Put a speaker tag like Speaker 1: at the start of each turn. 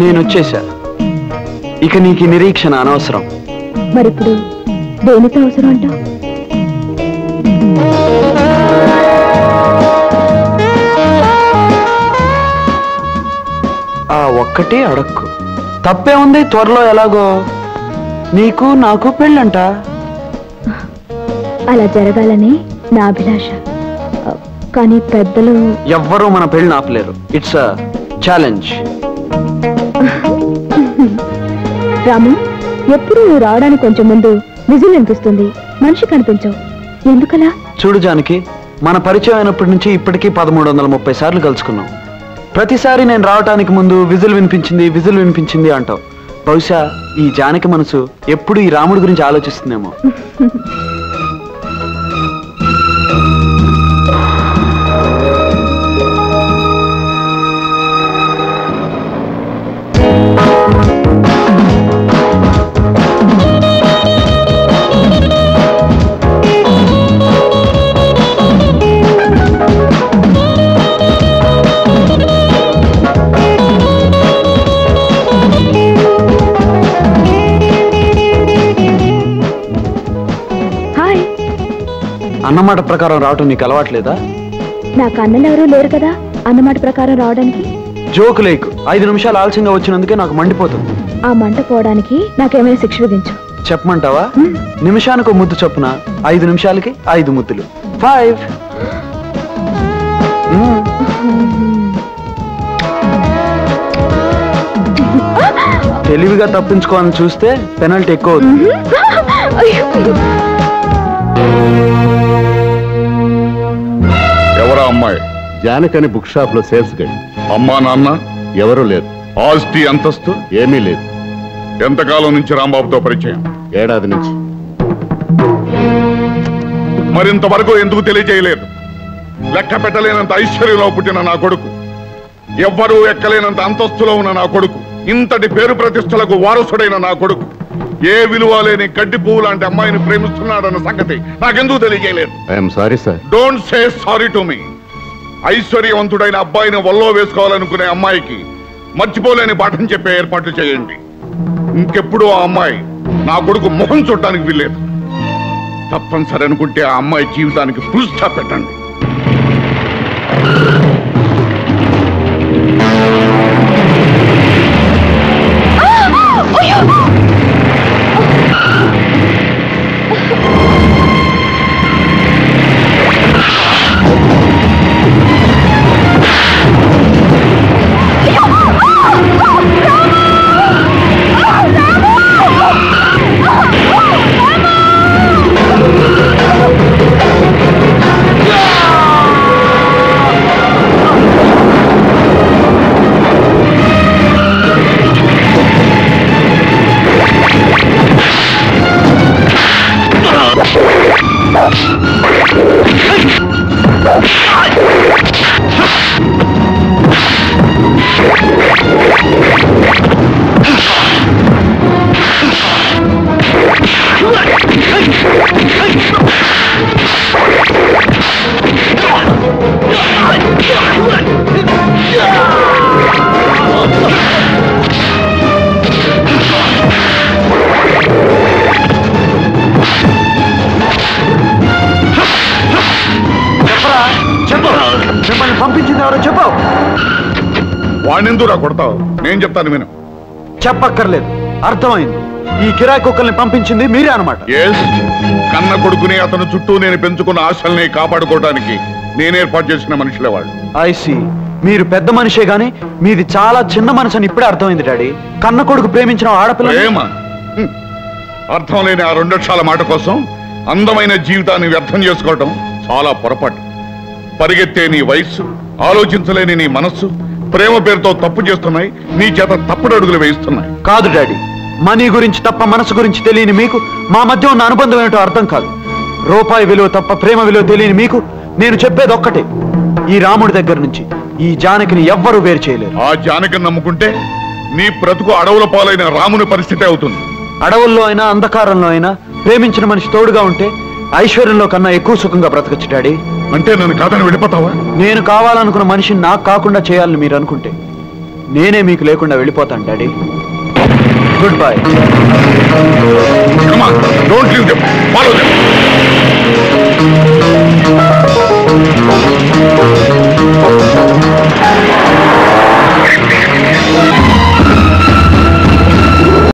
Speaker 1: నేను వచ్చేసా ఇక నీకు నిరీక్షణ అనవసరం.
Speaker 2: మరిప్పుడు దేనితో అవసరం అంటావు
Speaker 1: ఆ ఒక్కటే అడక్కు. తప్పే ఉంది త్వరలో ఎలాగో. నీకు నాకు పెళ్ళంట.
Speaker 2: అలా జరగాలని నా అభిలాష. కానీ పెద్దలు
Speaker 1: ఎవ్వరూ మన పెళ్ళి ఆపలేరు. ఇట్స్ అ ఛాలెంజ్
Speaker 2: రాము ఎప్పుడు నువ్వు రావడానికి కొంచెం ముందు విజిల్ అనిపిస్తుంది మనిషి కనిపించవు. ఎందుకలా?
Speaker 1: చూడు జానకి మన పరిచయం అయినప్పటి నుంచి ఇప్పటికీ పదమూడు వందల ముప్పై సార్లు కలుసుకున్నాం. ప్రతిసారి నేను రావటానికి ముందు విజిల్ వినిపించింది విజిల్ వినిపించింది అంటావు. బహుశా ఈ జానకి మనసు ఎప్పుడు ఈ రాముడి గురించి ఆలోచిస్తుందేమో. అన్నమాట ప్రకారం రావటం నీకు అలవాట్లేదా?
Speaker 2: నాకు అన్నలు ఎవరూ లేరు కదా అన్నమాట ప్రకారం రావడానికి?
Speaker 1: జోకు లేకు. ఐదు నిమిషాలు ఆలస్యంగా వచ్చినందుకే నాకు మండిపోతుంది.
Speaker 2: ఆ మంట పోవడానికి నాకేమైనా శిక్ష విధించు.
Speaker 1: చెప్పమంటావా? నిమిషానికి ఒక ముద్దు చొప్పున. ఐదు నిమిషాలకి ఐదు ముద్దులు. ఫైవ్ తెలివిగా తప్పించుకోవాలని చూస్తే పెనల్టీ ఎక్కువ అవుతుంది.
Speaker 3: అమ్మాయి.
Speaker 4: జానకని బుక్ షాప్లో సేల్స్ గడి
Speaker 3: అమ్మా నాన్న?
Speaker 4: ఎవరూ లేరు.
Speaker 3: ఆస్తి అంతస్తు?
Speaker 4: ఏమీ లేదు.
Speaker 3: ఎంతకాలం నుంచి రాంబాబుతో పరిచయం?
Speaker 4: ఏడాది నుంచి.
Speaker 3: మరింతవరకు ఎందుకు తెలియజేయలేదు? లెక్క పెట్టలేనంత ఐశ్వర్యంలో పుట్టిన నా కొడుకు. ఎవ్వరూ ఎక్కలేనంత అంతస్తులో ఉన్న నా కొడుకు. ఇంతటి పేరు ప్రతిష్టలకు వారసుడైన నా కొడుకు. ఏ విలువ లేని గడ్డి పువ్వు లాంటి అమ్మాయిని ప్రేమిస్తున్నాడన్న సంగతి నాకెందుకు తెలియజేయలేదు?
Speaker 4: I'm sorry sir.
Speaker 3: Don't say sorry to me. ఐశ్వర్యవంతుడైన అబ్బాయిని వల్లో వేసుకోవాలనుకునే అమ్మాయికి మర్చిపోలేని పాఠం చెప్పే ఏర్పాట్లు చేయండి. ఇంకెప్పుడు ఆ అమ్మాయి నా కొడుకు మొహం చూడటానికి వీల్లేదు. తప్పనిసరి అనుకుంటే ఆ అమ్మాయి జీవితానికి ఫుల్ స్టాప్ పెట్టండి.
Speaker 1: చెప్పరా
Speaker 3: వాణ్ణెందుకు కొడతావు? నేను చెప్తాను విను.
Speaker 1: చెప్పక్కర్లేదు. అర్థమైంది. ఈ కిరాయి కుక్కల్ని పంపించింది మీరే అనమాట
Speaker 3: కన్న కొడుకుని అతను చుట్టూ నేను పెంచుకున్న ఆశల్ని కాపాడుకోవడానికి నేను ఏర్పాటు చేసిన మనుషులే వాళ్ళు.
Speaker 1: ఐసి మీరు పెద్ద మనిషే గాని మీది చాలా చిన్న మనసు అని ఇప్పుడే అర్థమైంది డాడీ. కన్న కొడుకు ప్రేమించిన ఆడపిల్ల.
Speaker 3: అర్థం లేని ఆ రెండక్షరాల మాట కోసం అందమైన జీవితాన్ని వ్యర్థం చేసుకోవటం చాలా పొరపాటు. పరిగెత్తే నీ వయస్సు ఆలోచించలేని నీ మనస్సు ప్రేమ పేరుతో తప్పు చేస్తున్నాయి. నీ చేత తప్పుడు అడుగులు వేయిస్తున్నాయి.
Speaker 1: కాదు డాడీ. మనీ గురించి తప్ప మనసు గురించి తెలియని మీకు మా మధ్య ఉన్న అనుబంధం ఏమిటో అర్థం కాదు. రూపాయి విలువ తప్ప ప్రేమ విలువ తెలియని మీకు నేను చెప్పేది ఒక్కటే. ఈ రాముడి దగ్గర నుంచి ఈ జానకిని ఎవ్వరూ వేరు చేయలేరు.
Speaker 3: ఆ జానకిని నమ్ముకుంటే నీ బ్రతుకు అడవుల పాలైన రాముని పరిస్థితి అవుతుంది.
Speaker 1: అడవుల్లో అయినా అంధకారంలో అయినా ప్రేమించిన మనిషి తోడుగా ఉంటే ఐశ్వర్యంలో కన్నా ఎక్కువ సుఖంగా బ్రతకచ్చు డాడీ.
Speaker 3: అంటే నన్ను కాదని వెళ్ళిపోతావా?
Speaker 1: నేను కావాలనుకున్న మనిషిని నాకు కాకుండా చేయాలని మీరు అనుకుంటే నేనే మీకు లేకుండా వెళ్ళిపోతాను daddy. Good boy don't leave them follow them